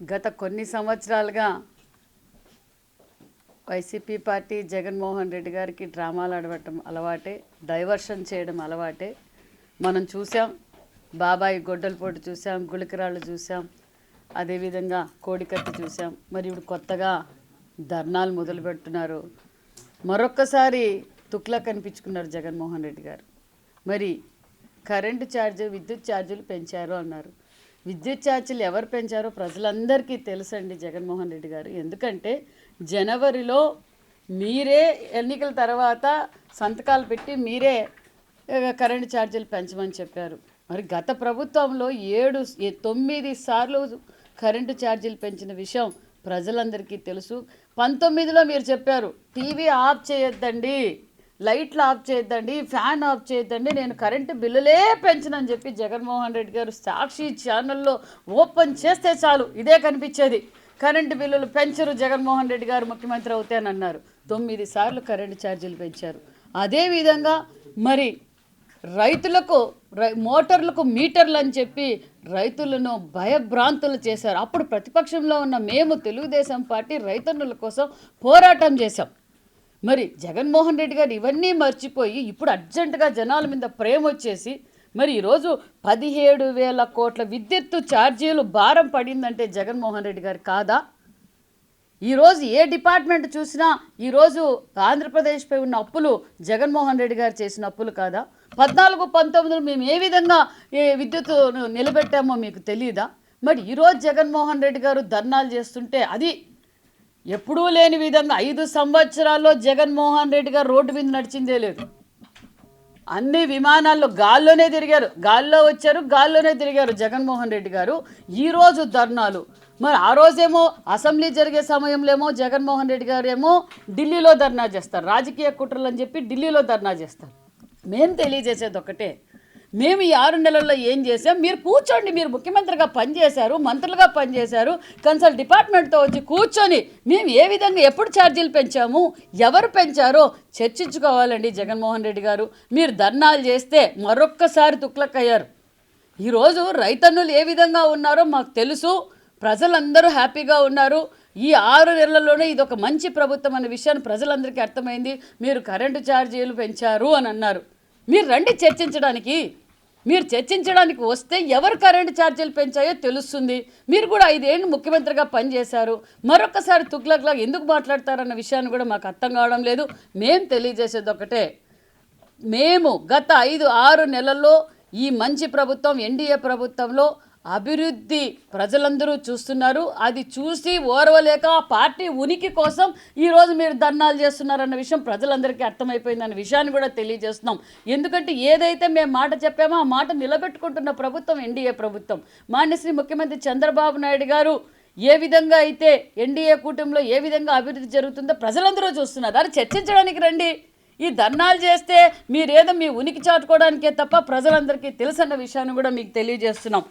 గత కొన్ని సంవత్సరాలుగా వైసీపీ పార్టీ జగన్మోహన్ రెడ్డి గారికి డ్రామాలు ఆడవటం అలవాటే డైవర్షన్ చేయడం అలవాటే. మనం చూసాం బాబాయి గొడ్డల పోటు చూసాం గుళికరాళ్ళు చూసాం అదేవిధంగా కోడికత్తి చూసాం మరి ఇప్పుడు కొత్తగా ధర్నాలు మొదలు పెడుతున్నారు మరొక్కసారి తుక్లా కనిపించుకున్నారు జగన్మోహన్ రెడ్డి గారు. మరి కరెంటు ఛార్జ్ విద్యుత్ ఛార్జీలు పెంచారు అన్నారు. విద్యుత్ ఛార్జీలు ఎవరు పెంచారో ప్రజలందరికీ తెలుసండి జగన్మోహన్ రెడ్డి గారు. ఎందుకంటే జనవరిలో మీరే ఎన్నికల తర్వాత సంతకాలు పెట్టి మీరే కరెంటు ఛార్జీలు పెంచమని చెప్పారు. మరి గత ప్రభుత్వంలో ఏడు తొమ్మిది సార్లు కరెంటు ఛార్జీలు పెంచిన విషయం ప్రజలందరికీ తెలుసు. పంతొమ్మిదిలో మీరు చెప్పారు టీవీ ఆఫ్ చేయొద్దండి. లైట్లు ఆఫ్ చేయొద్దండి ఫ్యాన్ ఆఫ్ చేయొద్దండి నేను కరెంటు బిల్లులే పెంచనని చెప్పి జగన్మోహన్ రెడ్డి గారు సాక్షి ఛానల్లో ఓపెన్ చేస్తే చాలు ఇదే కనిపించేది. కరెంటు బిల్లులు పెంచరు జగన్మోహన్ రెడ్డి గారు ముఖ్యమంత్రి అవుతానన్నారు తొమ్మిది సార్లు కరెంటు ఛార్జీలు పెంచారు. అదేవిధంగా మరి రైతులకు రై మోటార్లకు మీటర్లు అని చెప్పి రైతులను భయభ్రాంతులు చేశారు. అప్పుడు ప్రతిపక్షంలో ఉన్న మేము తెలుగుదేశం పార్టీ రైతన్నుల కోసం పోరాటం చేశాం. మరి జగన్మోహన్ రెడ్డి గారు ఇవన్నీ మర్చిపోయి ఇప్పుడు అర్జెంటుగా జనాల మీద ప్రేమ వచ్చేసి మరి ఈరోజు పదిహేడు వేల కోట్ల విద్యుత్తు ఛార్జీలు భారం పడిందంటే జగన్మోహన్ రెడ్డి గారు కాదా? ఈరోజు ఏ డిపార్ట్మెంట్ చూసినా ఈరోజు ఆంధ్రప్రదేశ్పై ఉన్న అప్పులు జగన్మోహన్ రెడ్డి గారు చేసిన అప్పులు కాదా? పద్నాలుగు పంతొమ్మిదిలో మేము ఏ విధంగా ఏ విద్యుత్ నిలబెట్టామో మీకు తెలియదా మరి ఈరోజు జగన్మోహన్ రెడ్డి గారు ధర్నాలు చేస్తుంటే అది ఎప్పుడూ లేని విధంగా ఐదు సంవత్సరాల్లో జగన్మోహన్ రెడ్డి గారు రోడ్డు మీద నడిచిందే లేదు. అన్ని విమానాల్లో గాల్లోనే తిరిగారు. గాల్లో వచ్చారు గాల్లోనే తిరిగారు జగన్మోహన్ రెడ్డి గారు. ఈరోజు ధర్నాలు. మరి ఆ రోజేమో అసెంబ్లీ జరిగే సమయంలో ఏమో జగన్మోహన్ రెడ్డి గారు ఏమో ఢిల్లీలో ధర్నా చేస్తారు. రాజకీయ కుట్రలు అని చెప్పి ఢిల్లీలో ధర్నా చేస్తారు. మేము తెలియజేసేది ఒకటే మేము ఈ ఆరు నెలల్లో ఏం చేసాం మీరు కూర్చోండి మీరు ముఖ్యమంత్రిగా పనిచేశారు మంత్రులుగా పనిచేశారు కన్సల్ట్ డిపార్ట్మెంట్తో వచ్చి కూర్చొని మేము ఏ విధంగా ఎప్పుడు ఛార్జీలు పెంచాము ఎవరు పెంచారో చర్చించుకోవాలండి జగన్మోహన్ రెడ్డి గారు. మీరు ధర్నాలు చేస్తే మరొక్కసారి తుక్లక్కయ్యారు. ఈరోజు రైతన్నులు ఏ విధంగా ఉన్నారో మాకు తెలుసు. ప్రజలందరూ హ్యాపీగా ఉన్నారు. ఈ ఆరు నెలల్లోనే ఇది ఒక మంచి ప్రభుత్వం అనే విషయాన్ని ప్రజలందరికీ అర్థమైంది. మీరు కరెంటు ఛార్జీలు పెంచారు అని అన్నారు. మీరు రండి చర్చించడానికి. మీరు చర్చించడానికి వస్తే ఎవరు కరెంటు ఛార్జీలు పెంచాయో తెలుస్తుంది. మీరు కూడా ఐదేళ్ళు ముఖ్యమంత్రిగా పనిచేశారు. మరొకసారి తుగ్లక్లా ఎందుకు మాట్లాడతారన్న విషయాన్ని కూడా మాకు అర్థం కావడం లేదు. మేము తెలియజేసేది ఒకటే. మేము గత ఐదు ఆరు నెలల్లో ఈ మంచి ప్రభుత్వం ఎన్డీఏ ప్రభుత్వంలో అభివృద్ధి ప్రజలందరూ చూస్తున్నారు. అది చూసి ఓర్వలేక పార్టీ ఉనికి కోసం ఈరోజు మీరు ధర్నాలు చేస్తున్నారన్న విషయం ప్రజలందరికీ అర్థమైపోయిందన్న విషయాన్ని కూడా తెలియజేస్తున్నాం. ఎందుకంటే ఏదైతే మేము మాట చెప్పామో ఆ మాట నిలబెట్టుకుంటున్న ప్రభుత్వం ఎన్డీఏ ప్రభుత్వం. మాన్యశ్రీ ముఖ్యమంత్రి చంద్రబాబు నాయుడు గారు ఏ విధంగా అయితే ఎన్డీఏ కూటమిలో ఏ విధంగా అభివృద్ధి జరుగుతుందో ప్రజలందరూ చూస్తున్నారు. దాన్ని చర్చించడానికి రండి. ఈ ధర్నాలు చేస్తే మీరేదో మీ ఉనికి చాటుకోవడానికే తప్ప ప్రజలందరికీ తెలుసన్న విషయాన్ని కూడా మీకు తెలియజేస్తున్నాం.